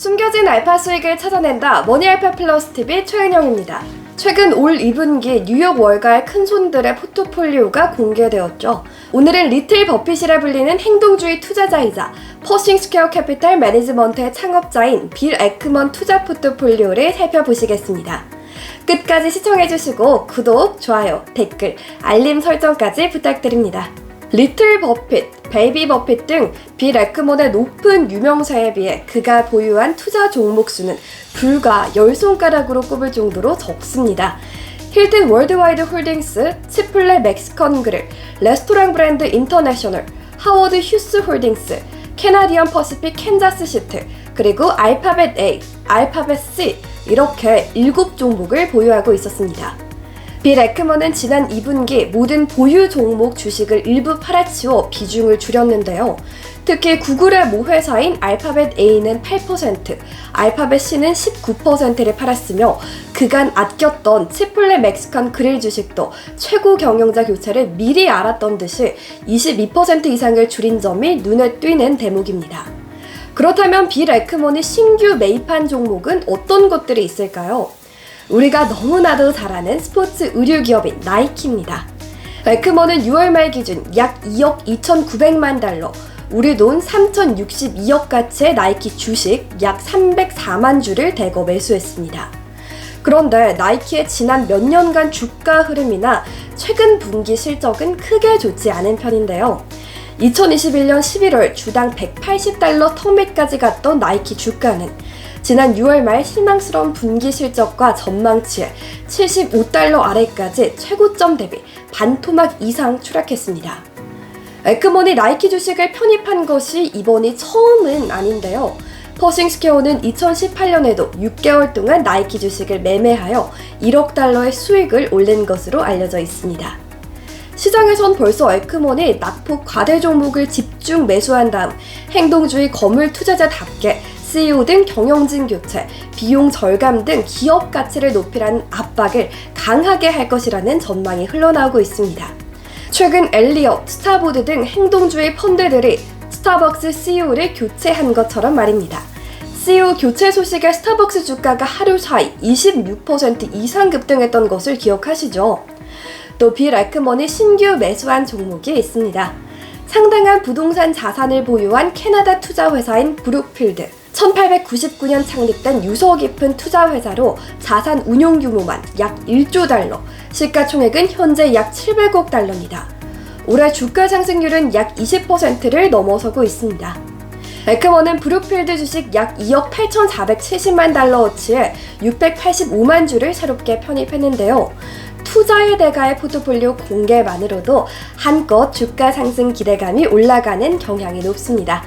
숨겨진 알파 수익을 찾아낸다. 머니알파 플러스 TV 최은영입니다. 최근 올 2분기 뉴욕 월가의 큰 손들의 포트폴리오가 공개되었죠. 오늘은 리틀 버핏이라 불리는 행동주의 투자자이자 퍼싱 스퀘어 캐피탈 매니지먼트의 창업자인 빌 에크먼 투자 포트폴리오를 살펴보시겠습니다. 끝까지 시청해주시고 구독, 좋아요, 댓글, 알림 설정까지 부탁드립니다. 리틀 버핏, 베이비 버핏 등 빌 에크먼의 높은 유명세에 비해 그가 보유한 투자 종목 수는 불과 10손가락으로 꼽을 정도로 적습니다. 힐튼 월드와이드 홀딩스, 치플레 멕시컨 그릴, 레스토랑 브랜드 인터내셔널, 하워드 휴스 홀딩스, 캐나디언 퍼시픽 캔자스 시트, 그리고 알파벳 A, 알파벳 C 이렇게 7종목을 보유하고 있었습니다. 빌 에크먼은 지난 2분기 모든 보유 종목 주식을 일부 팔아치워 비중을 줄였는데요. 특히 구글의 모회사인 알파벳 A는 8%, 알파벳 C는 19%를 팔았으며 그간 아꼈던 치플레 멕시칸 그릴 주식도 최고 경영자 교체를 미리 알았던 듯이 22% 이상을 줄인 점이 눈에 띄는 대목입니다. 그렇다면 빌 에크먼이 신규 매입한 종목은 어떤 것들이 있을까요? 우리가 너무나도 잘 아는 스포츠 의류 기업인 나이키입니다. 에크먼은 6월 말 기준 약 2억 2,900만 달러, 우리 돈 3,062억 가치의 나이키 주식 약 304만 주를 대거 매수했습니다. 그런데 나이키의 지난 몇 년간 주가 흐름이나 최근 분기 실적은 크게 좋지 않은 편인데요. 2021년 11월 주당 180달러 턱밑까지 갔던 나이키 주가는 지난 6월 말 실망스러운 분기 실적과 전망치에 75달러 아래까지 최고점 대비 반토막 이상 추락했습니다. 에크몬이 나이키 주식을 편입한 것이 이번이 처음은 아닌데요. 퍼싱스퀘어는 2018년에도 6개월 동안 나이키 주식을 매매하여 1억 달러의 수익을 올린 것으로 알려져 있습니다. 시장에선 벌써 에크몬이 낙폭 과대 종목을 집중 매수한 다음 행동주의 거물 투자자답게 CEO 등 경영진 교체, 비용 절감 등 기업 가치를 높이라는 압박을 강하게 할 것이라는 전망이 흘러나오고 있습니다. 최근 엘리엇, 스타보드 등 행동주의 펀드들이 스타벅스 CEO를 교체한 것처럼 말입니다. CEO 교체 소식에 스타벅스 주가가 하루 사이 26% 이상 급등했던 것을 기억하시죠? 또빌 에크먼이 신규 매수한 종목이 있습니다. 상당한 부동산 자산을 보유한 캐나다 투자 회사인 브룩필드. 1899년 창립된 유서 깊은 투자 회사로 자산 운용 규모만 약 1조 달러, 시가총액은 현재 약 700억 달러입니다. 올해 주가 상승률은 약 20%를 넘어서고 있습니다. 에크먼은 브룩필드 주식 약 2억 8,470만 달러어치의 685만 주를 새롭게 편입했는데요. 투자의 대가의 포트폴리오 공개만으로도 한껏 주가 상승 기대감이 올라가는 경향이 높습니다.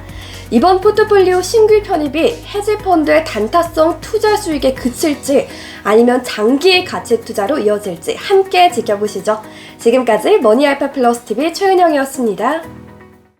이번 포트폴리오 신규 편입이 헤지펀드의 단타성 투자 수익에 그칠지 아니면 장기의 가치 투자로 이어질지 함께 지켜보시죠. 지금까지 머니알파 플러스 TV 최은영이었습니다.